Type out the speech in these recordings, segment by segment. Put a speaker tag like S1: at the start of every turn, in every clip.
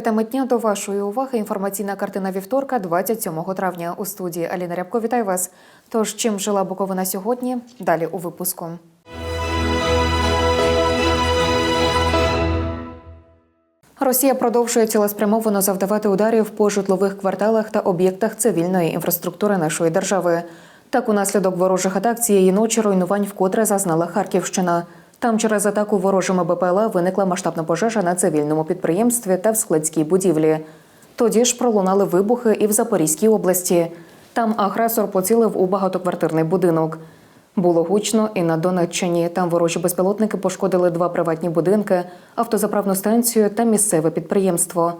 S1: В етері теми дня до вашої уваги інформаційна картина вівторка, 27 травня. У студії Аліна Рябко. Вітаю вас. Тож чим жила Буковина сьогодні? Далі у випуску. Росія продовжує цілеспрямовано завдавати ударів по житлових кварталах та об'єктах цивільної інфраструктури нашої держави. Так, унаслідок ворожих атак цієї ночі руйнувань вкотре зазнала Харківщина. Там через атаку ворожими БПЛА виникла масштабна пожежа на цивільному підприємстві та в складській будівлі. Тоді ж пролунали вибухи і в Запорізькій області. Там агресор поцілив у багатоквартирний будинок. Було гучно і на Донеччині. Там ворожі безпілотники пошкодили два приватні будинки, автозаправну станцію та місцеве підприємство.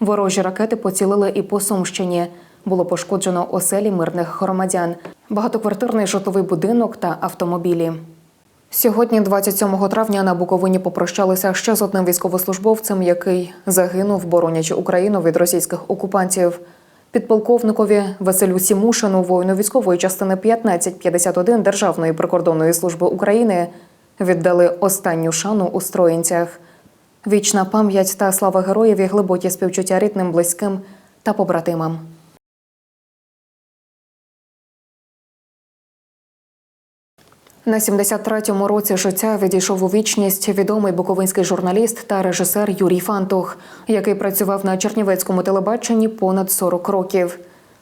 S1: Ворожі ракети поцілили і по Сумщині. Було пошкоджено оселі мирних громадян, багатоквартирний житловий будинок та автомобілі. Сьогодні, 27 травня, на Буковині попрощалися ще з одним військовослужбовцем, який загинув, боронячи Україну від російських окупантів. Підполковникові Василю Сімушину, воїну військової частини 1551 Державної прикордонної служби України, віддали останню шану у Строїнцях. Вічна пам'ять та слава героїв і глибокі співчуття рідним, близьким та побратимам. На 73-му році життя відійшов у вічність відомий буковинський журналіст та режисер Юрій Фантух, який працював на Чернівецькому телебаченні понад 40 років.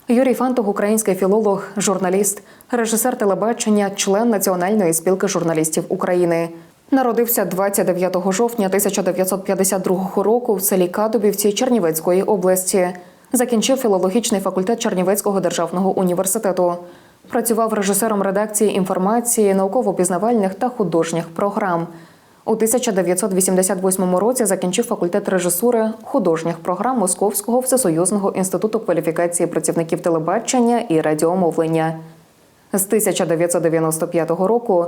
S1: Юрій Фантух – український філолог, журналіст, режисер телебачення, член Національної спілки журналістів України. Народився 29 жовтня 1952 року в селі Кадубівці Чернівецької області. Закінчив філологічний факультет Чернівецького державного університету. Працював режисером редакції інформації, науково-пізнавальних та художніх програм. У 1988 році закінчив факультет режисури художніх програм Московського всесоюзного інституту кваліфікації працівників телебачення і радіомовлення. З 1995 року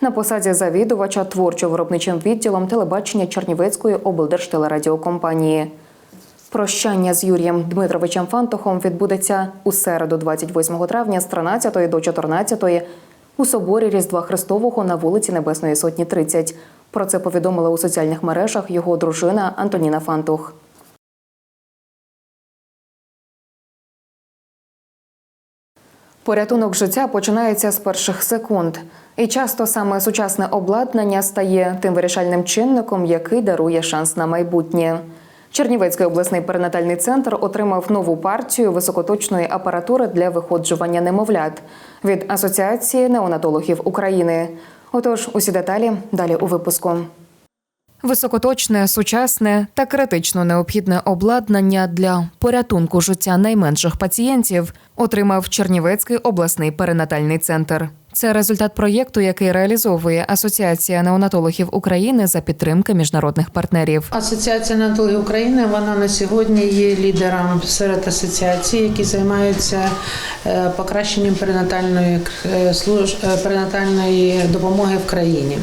S1: на посаді завідувача творчо-виробничим відділом телебачення Чернівецької облдержтелерадіокомпанії. Прощання з Юрієм Дмитровичем Фантухом відбудеться у середу, 28 травня з 13 до 14 у соборі Різдва Христового на вулиці Небесної Сотні 30. Про це повідомила у соціальних мережах його дружина Антоніна Фантух. Порятунок життя починається з перших секунд, і часто саме сучасне обладнання стає тим вирішальним чинником, який дарує шанс на майбутнє. Чернівецький обласний перинатальний центр отримав нову партію високоточної апаратури для виходжування немовлят від Асоціації неонатологів України. Отож, усі деталі далі у випуску. Високоточне, сучасне та критично необхідне обладнання для порятунку життя найменших пацієнтів отримав Чернівецький обласний перинатальний центр. Це результат проєкту, який реалізовує Асоціація неонатологів України за підтримки міжнародних партнерів.
S2: Асоціація неонатологів України вона на сьогодні є лідером серед асоціацій, які займаються е, покращенням перинатальної е, е, перинатальної допомоги в країні.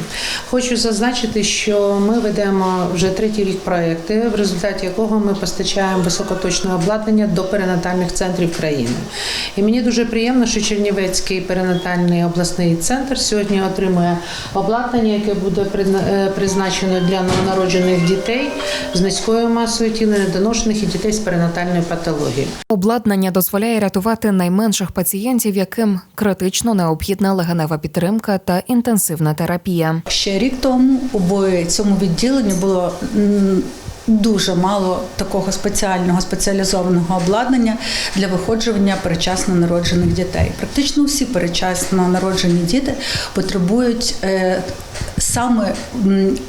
S2: Хочу зазначити, що ми ведемо вже третій рік проекти, в результаті якого ми постачаємо високоточне обладнання до перинатальних центрів країни. І мені дуже приємно, що Чернівецький перинатальний обласний центр сьогодні отримує обладнання, яке буде е, призначено для новонароджених дітей з низькою масою тіла, недоношених і дітей з перинатальною патологією.
S1: Обладнання дозволяє рятувати найменших пацієнтів, яким критично необхідна легенева підтримка та інтенсивна терапія.
S3: Ще рік тому у цьому відділенні було дуже мало такого спеціального спеціалізованого обладнання для виходжування перечасно народжених дітей. Практично всі перечасно народжені діти потребують е, саме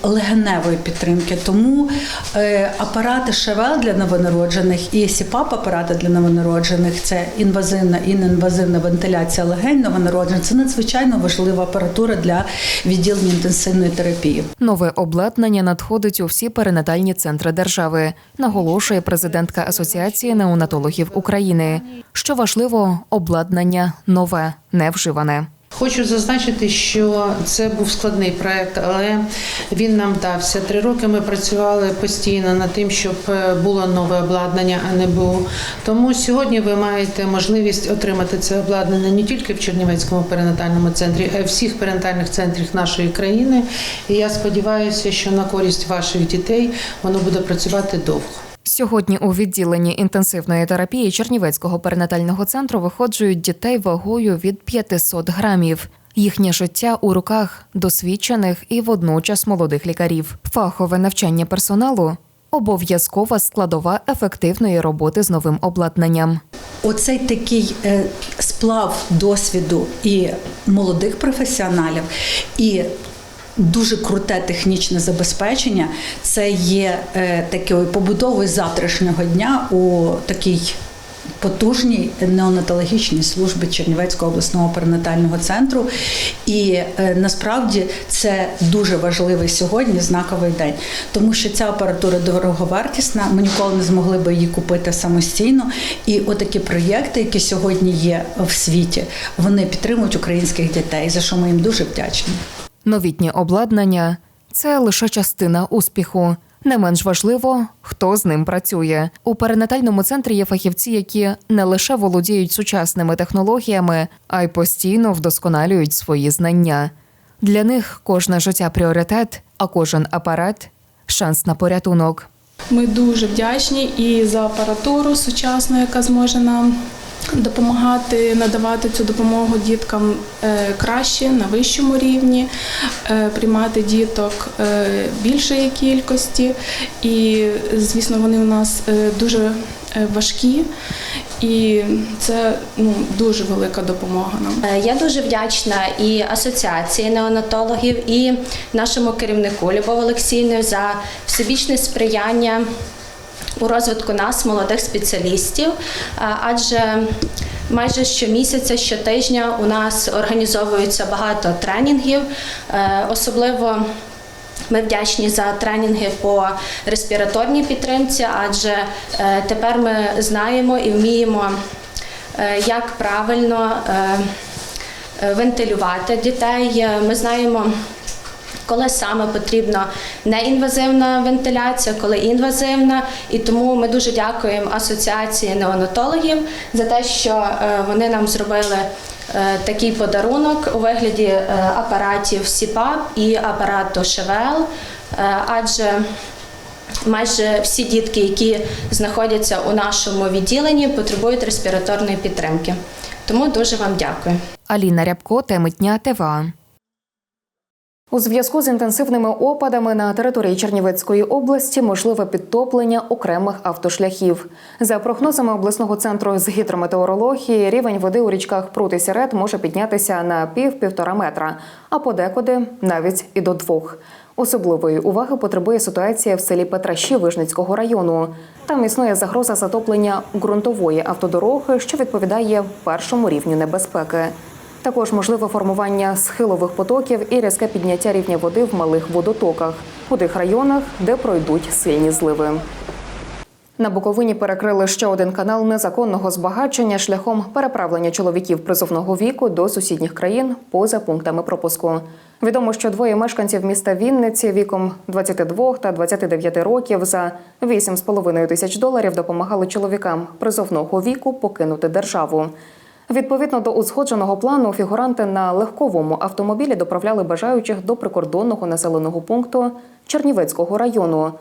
S3: легеневої підтримки. Тому е, апарати ШВЛ для новонароджених і СІПАП апарати для новонароджених це інвазивна і неінвазивна вентиляція легень новонароджених. Це надзвичайно важлива апаратура для відділення інтенсивної терапії.
S1: Нове обладнання надходить у всі перинатальні центри держави, наголошує президентка Асоціації неонатологів України. Що важливо, обладнання нове, не вживане.
S2: Хочу зазначити, що це був складний проект, але він нам дався. Три роки ми працювали постійно над тим, щоб е, було нове обладнання, а не було. Тому сьогодні ви маєте можливість отримати це обладнання не тільки в Чернівецькому перинатальному центрі, а й всіх перинатальних центрах нашої країни. І я сподіваюся, що на користь ваших дітей воно буде працювати довго.
S1: Сьогодні у відділенні інтенсивної терапії Чернівецького перинатального центру виходжують дітей вагою від 500 грамів. Їхнє життя у руках досвідчених і водночас молодих лікарів. Фахове навчання персоналу обов'язкова складова ефективної роботи з новим обладнанням.
S3: Оцей такий е, сплав досвіду і молодих професіоналів, і дуже круте технічне забезпечення це є е, такою побудовою завтрашнього дня у такій потужній неонатологічній службі Чернівецького обласного перинатального центру. І е, насправді це дуже важливий сьогодні знаковий день, тому що ця апаратура дороговартісна. Ми ніколи не змогли би її купити самостійно. І отакі проєкти, які сьогодні є в світі, вони підтримують українських дітей, за що ми їм дуже вдячні.
S1: Новітнє обладнання це лише частина успіху. Не менш важливо, хто з ним працює. У перинатальному центрі є фахівці, які не лише володіють сучасними технологіями, а й постійно вдосконалюють свої знання. Для них кожне життя пріоритет, а кожен апарат шанс на порятунок.
S4: Ми дуже вдячні і за апаратуру сучасну, яка зможе нам допомагати надавати цю допомогу діткам е, краще на вищому рівні, е, приймати діток е, більшої кількості. І, звісно, вони у нас дуже важкі, і це ну, дуже велика допомога нам.
S5: Я дуже вдячна і асоціації неонатологів, і нашому керівнику Любов Олексійну за всебічне сприяння у розвитку нас, молодих спеціалістів, Е, адже майже щомісяця, щотижня у нас організовується багато тренінгів, Е, особливо. Ми вдячні за тренінги по респіраторній підтримці, адже е, тепер ми знаємо і вміємо, як правильно вентилювати дітей. Ми знаємо. Коли саме потрібна неінвазивна вентиляція, коли інвазивна, і тому ми дуже дякуємо асоціації неонатологів за те, що е, вони нам зробили е, такий подарунок у вигляді е, апаратів СІПАП і апарату ШВЛ, адже майже всі дітки, які знаходяться у нашому відділенні, потребують респіраторної підтримки. Тому дуже вам дякую.
S1: Аліна Рябко, теми дня ТВА. У зв'язку з інтенсивними опадами на території Чернівецької області можливе підтоплення окремих автошляхів. За прогнозами обласного центру з гідрометеорології, рівень води у річках Прут і Сірет може піднятися на пів-півтора метра, а подекуди навіть і до двох. Особливої уваги потребує ситуація в селі Петраші Вижницького району. Там існує загроза затоплення ґрунтової автодороги, що відповідає першому рівню небезпеки. Також можливе формування схилових потоків і різке підняття рівня води в малих водотоках у тих районах, де пройдуть сильні зливи. На Буковині перекрили ще один канал незаконного збагачення шляхом переправлення чоловіків призовного віку до сусідніх країн поза пунктами пропуску. Відомо, що двоє мешканців міста Вінниці віком 22 та 29 років за 8,5 тисяч доларів допомагали чоловікам призовного віку покинути державу. Відповідно до узгодженого плану, фігуранти на легковому автомобілі доправляли бажаючих до прикордонного населеного пункту Чернівецького району.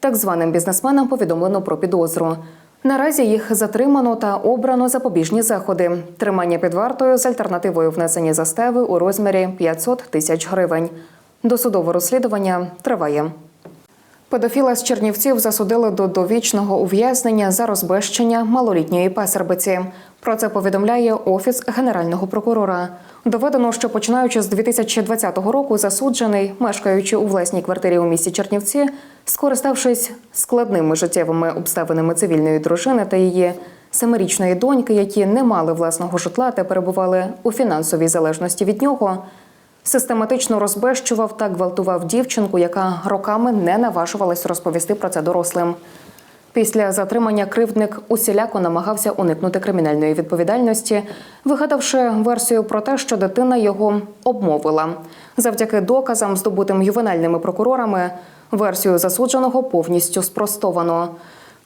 S1: Так званим бізнесменам повідомлено про підозру. Наразі їх затримано та обрано запобіжні заходи: тримання під вартою з альтернативою внесення застави у розмірі 500 тисяч гривень. Досудове розслідування триває. Педофіла з Чернівців засудили до довічного ув'язнення за розбещення малолітньої песербиці. Про це повідомляє офіс генерального прокурора. Доведено, що починаючи з 2020 року, засуджений, мешкаючи у власній квартирі у місті Чернівці, скориставшись складними життєвими обставинами цивільної дружини та її семирічної доньки, які не мали власного житла та перебували у фінансовій залежності від нього. Систематично розбещував та гвалтував дівчинку, яка роками не наважувалась розповісти про це дорослим. Після затримання кривдник усіляко намагався уникнути кримінальної відповідальності, вигадавши версію про те, що дитина його обмовила. Завдяки доказам, здобутим ювенальними прокурорами, версію засудженого повністю спростовано.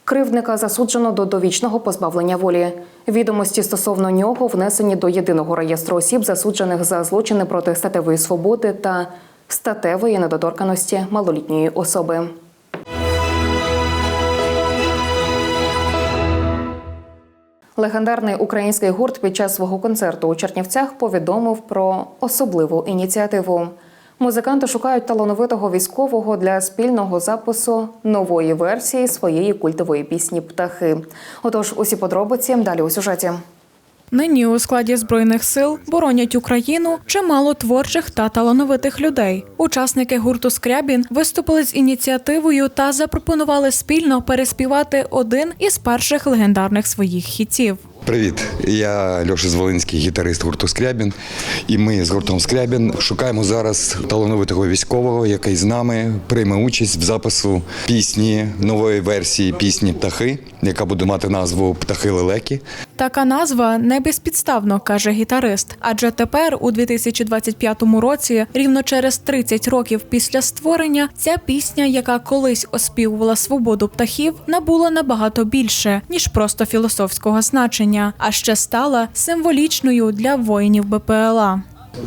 S1: Кривдника засуджено до довічного позбавлення волі. Відомості стосовно нього внесені до єдиного реєстру осіб, засуджених за злочини проти статевої свободи та статевої недоторканості малолітньої особи. Легендарний український гурт під час свого концерту у Чернівцях повідомив про особливу ініціативу. Музиканти шукають талановитого військового для спільного запису нової версії своєї культової пісні Птахи. Отож, усі подробиці далі у сюжеті.
S6: Нині у складі збройних сил боронять Україну чимало творчих та талановитих людей. Учасники гурту Скрябін виступили з ініціативою та запропонували спільно переспівати один із перших легендарних своїх хітів.
S7: Привіт, я Льоша Зволинський, гітарист гурту Скрябін. І ми з гуртом Скрябін шукаємо зараз талановитого військового, який з нами прийме участь в запису пісні нової версії пісні Птахи, яка буде мати назву Птахи лелеки.
S6: Така назва не безпідставно, каже гітарист. Адже тепер, у 2025 році, рівно через 30 років після створення, ця пісня, яка колись оспівувала свободу птахів, набула набагато більше ніж просто філософського значення, а ще стала символічною для воїнів БПЛА.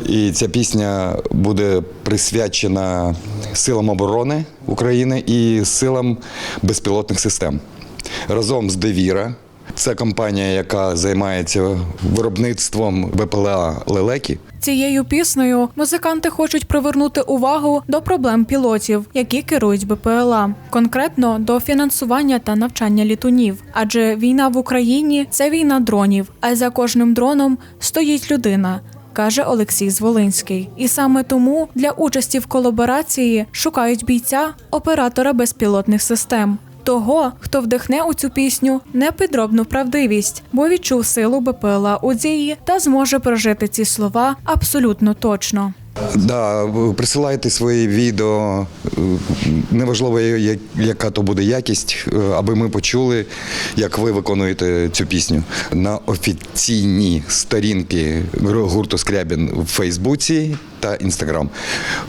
S7: І ця пісня буде присвячена силам оборони України і силам безпілотних систем. Разом з Девіра. Це компанія, яка займається виробництвом БПЛА лелеки.
S6: Цією піснею музиканти хочуть привернути увагу до проблем пілотів, які керують БПЛА, конкретно до фінансування та навчання літунів. Адже війна в Україні це війна дронів, а за кожним дроном стоїть людина. Каже Олексій Зволинський, і саме тому для участі в колаборації шукають бійця оператора безпілотних систем. Того, хто вдихне у цю пісню непідробну правдивість, бо відчув силу БПЛА у дії та зможе прожити ці слова абсолютно точно.
S7: Да, присилайте свої відео, е, неважливо, яка то буде якість, е, аби ми почули, як ви виконуєте цю пісню. На офіційні сторінки гурту Скрябін в Фейсбуці та Інстаграм.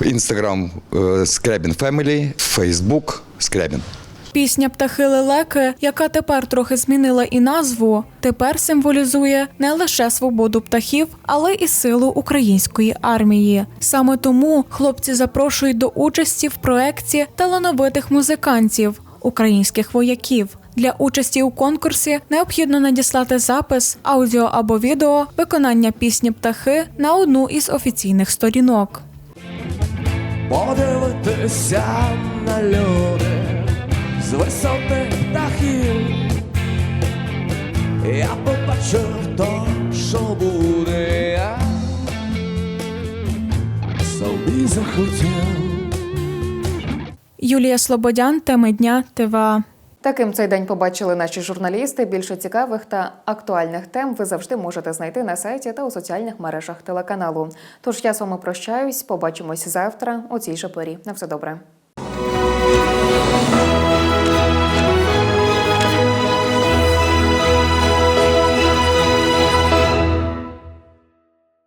S7: Інстаграм е, Скрябін Фемілі, Фейсбук Скрябін.
S6: Пісня Птахи лелеки, яка тепер трохи змінила і назву, тепер символізує не лише свободу птахів, але і силу української армії. Саме тому хлопці запрошують до участі в проекті талановитих музикантів, українських вояків. Для участі у конкурсі необхідно надіслати запис, аудіо або відео виконання пісні Птахи на одну із офіційних сторінок.
S8: подивитися на люди з висоти птахів. Я побачив то, що буде я собі захотів.
S6: Юлія Слободян, теми дня ТВА.
S1: Таким цей день побачили наші журналісти. Більше цікавих та актуальних тем ви завжди можете знайти на сайті та у соціальних мережах телеканалу. Тож я з вами прощаюсь. Побачимось завтра у цій же порі. На все добре.